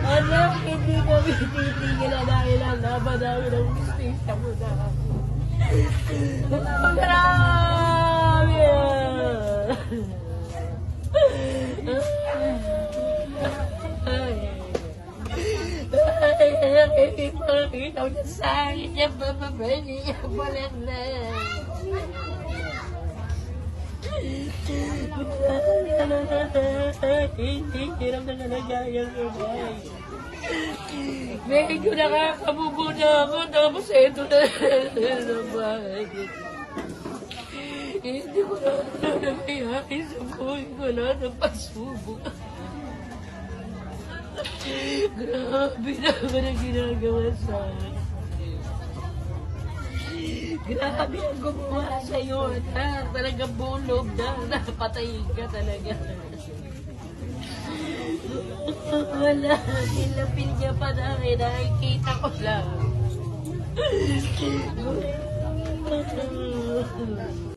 Anak, hindi kami titigil na dahil ang ang justisya mo na. Marami! Ay, ay, anak, hindi makakita ko sa akin yung bababay niya walang na. Hindi, hirap na nalagayang umay. Medyo nakakabubo na ako, tapos ito na naman. Hindi ko na alam na may hakin sa buhay ko na ng pasubok. Grabe naman ang ginagawa sa akin. Grabe ang gumawa sa'yo, anak. Talaga bulog na. Napatay ka talaga. Wala. Nilapin niya pa na akin. Nakikita ko lang.